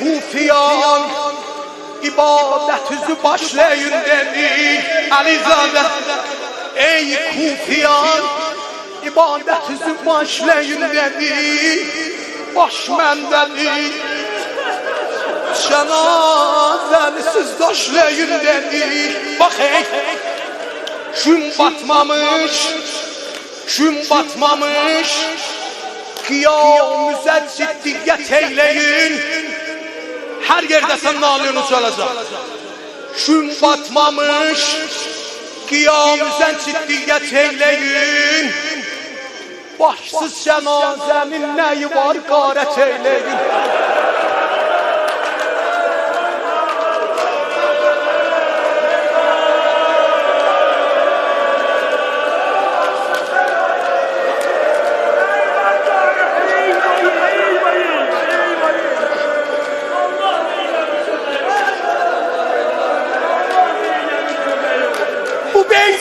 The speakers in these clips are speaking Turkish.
kufiyan ibadetinizi başlayın dedi Alizade Ey kufiyan ibadetinizi başlayın dedi Baş məndədir Cənazəni siz daşlayın dedi Bax hey Gün batmamış Gün batmamış. Qiyamüzə ciddiyyət eyləyin Hər yerdə sən nalını çalacaq Gün batmamış Qiyamüzə ciddiyyət eyləyin Başsız cənazənin nəyi var qarət eyləyin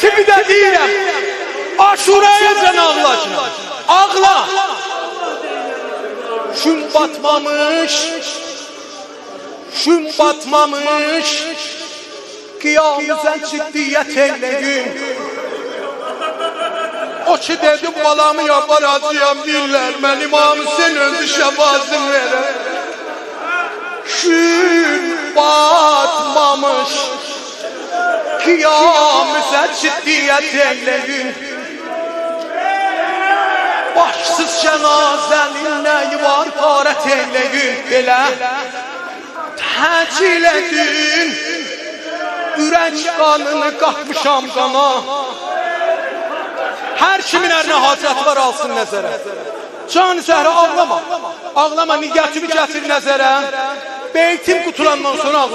Bir de değilim. Aşuraya sen Allah aşkına. Ağla. Gün batmamış. Gün batmamış. Kıyamıza ciddiyet eyleyin. O ki dedim balamı yapar acıyam diller. Ben imamı sen özü şefazım vere. Gün batmamış. Kıyamıza ciddiyet eyleyin Başsız cenazenin neyi var garet eyleyin. Belə təcil edin. Ürək qanını qatmışam qana Hər kimin ərinə hacət var alsın nəzərə Can Zəhra ağlama. Ağlama niyyətimi gətir nəzərə Beytim qutulandan sonra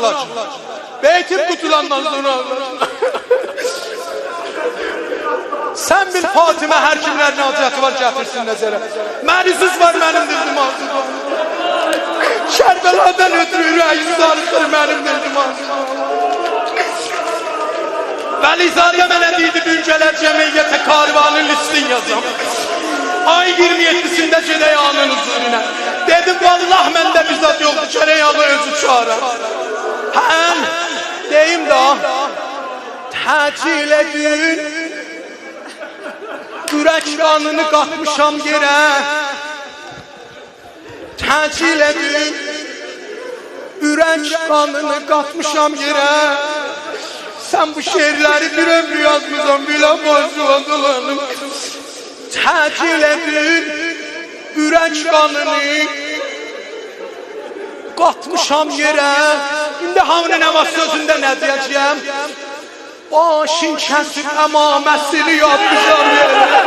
ağlacım Beytim qutulandan sonra Sen bil Fatıma her kimlerin hacatı var getirsin nezere. Meriziz var benim dildim ağzıma. Kerbeladan ötürü yüreğim sarıqdır benim dildim ağzıma. Velizade mənə deydi Büncələr Cəmiyyətə karvanın listin yazam. Ay 27-sində gedək anın huzuruna. Dedim vallah məndə bizzat yoxdur, təcil edin, Ürək qanını qatmışam yerə Təcil edin Ürək qanını qatmışam yerə Sən bu şeirləri bir ömrü yazmısan Bilə bozulanım Təcil edin Ürək qanını Qatmışam yerə İndi hamının əvaz sözündə nə deyəcəyəm باشین کسی اما مسیلی یاد بیشم بیاره.